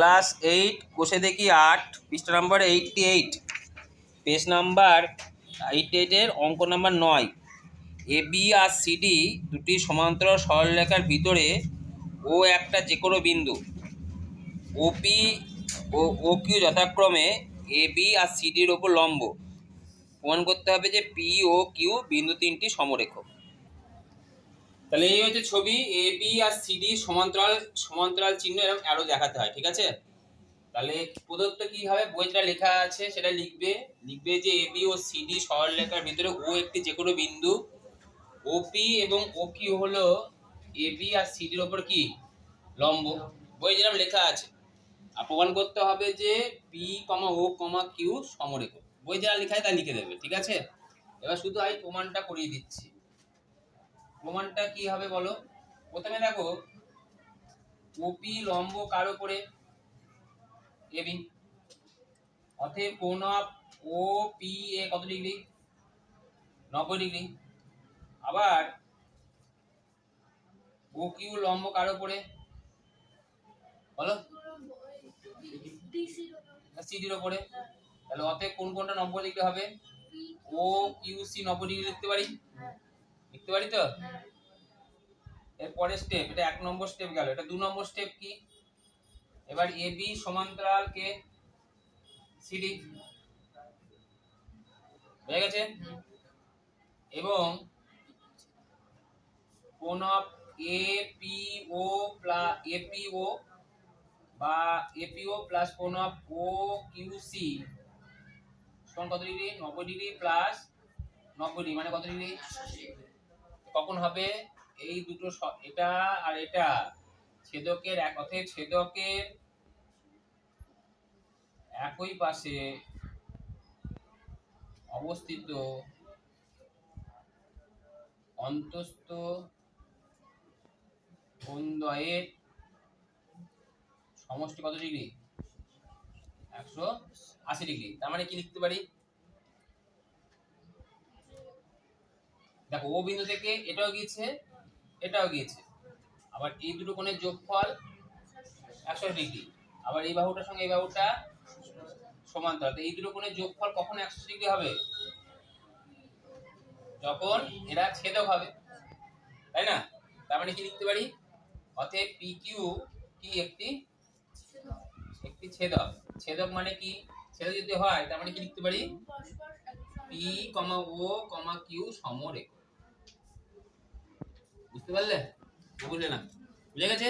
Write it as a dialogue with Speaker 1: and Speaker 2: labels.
Speaker 1: Class eight, কোষে দেখি আট, পৃষ্ঠা number eighty eight page number eight এইটের অঙ্ক নাম্বার নয়। এ বি আর সিডি দুটি সমান্তরাল সরলরেখার ভিতরে ও একটা যে কোনো বিন্দু ওপি ও ও কিউ যথাক্রমে এ বি আর সিডির ওপর লম্ব। প্রমাণ করতে হবে যে পি ও কিউ বিন্দু তিনটি সমরেখ তাহলে এই হচ্ছে ছবি এ বি আর সিডি সমান্তরাল সমান্তরাল চিহ্ন এরকম অ্যারো দেখাতে হয়, ঠিক আছে? তাহলে প্রদত্ত কি হবে? বইটা লেখা আছে সেটা লিখবে লিখবে যে এ বি ও সিডি সরলরেখার ভিতরে ও একটি যে কোনো বিন্দু। ওপি এবং ও কিউ হলো এ বি আর সিডির ওপর কি? লম্ব। বই যেরকম লেখা আছে, আর প্রমাণ করতে হবে যে P comma O comma Q সমরেখ। বই যারা লেখা আছে তা লিখে দেবে, ঠিক আছে? এবার শুধু আমি প্রমাণটা করিয়ে দিচ্ছি। প্রমাণটা কি হবে বলো? প্রথমে দেখো ওপি লম্ব, কার উপরে? এবি অতএব কোণ ও পি এ কত ডিগ্রি? নব্বই ডিগ্রি। আবার ও কিউ লম্ব কার উপরে? বলো। সিডির উপরে। তাহলে অতএব কোন কোনটা নব্বই ডিগ্রি হবে? ও কিউ সি নব্বই ডিগ্রি লিখতে পারি? লিখতে পারি তো? এর পরের স্টেপ এটা এক নম্বর স্টেপ গেল। এটা দু নম্বর স্টেপ কি? এবার এ বি সমান্তরাল কে? সিডি হয়ে গেছে? এবং কোন of A P O plus A P O বা এপিও প্লাস কোন অফ ও কিউ সি সমান কত ডিগ্রি নব্বই ডিগ্রি প্লাস নব্বই ডিগ্রি মানে কত ডিগ্রি কখন হবে? এই দুটো এটা আর এটা। ছেদকের এক, অতএব ছেদকের একই পাশে অবস্থিত অন্তস্থ কোণদ্বয়ের সমষ্টি কত ডিগ্রি? একশো আশি ডিগ্রি। তার মানে কি লিখতে পারি? দেখো, ও বিন্দু থেকে এটাও গিয়েছে এটাও গিয়েছে। আবার এই দুটো কোণের যোগফল একশো ডিগ্রি। আবার এই বাহুটার সঙ্গে এই বাহুটা সমান্তরাল। এই দুটো কোণের যোগফল কখন একশো ডিগ্রি হবে? যখন এরা ছেদক হবে, তাই না? তার মানে কি লিখতে পারি? অতএব পি কিউ কি একটি একটি ছেদক। ছেদক মানে কি? ছেদক যদি হয়, তার মানে কি লিখতে পারি? P comma O comma Q সমরেখ। বুঝতে পারলে? বুঝলে না। বুঝে গেছে?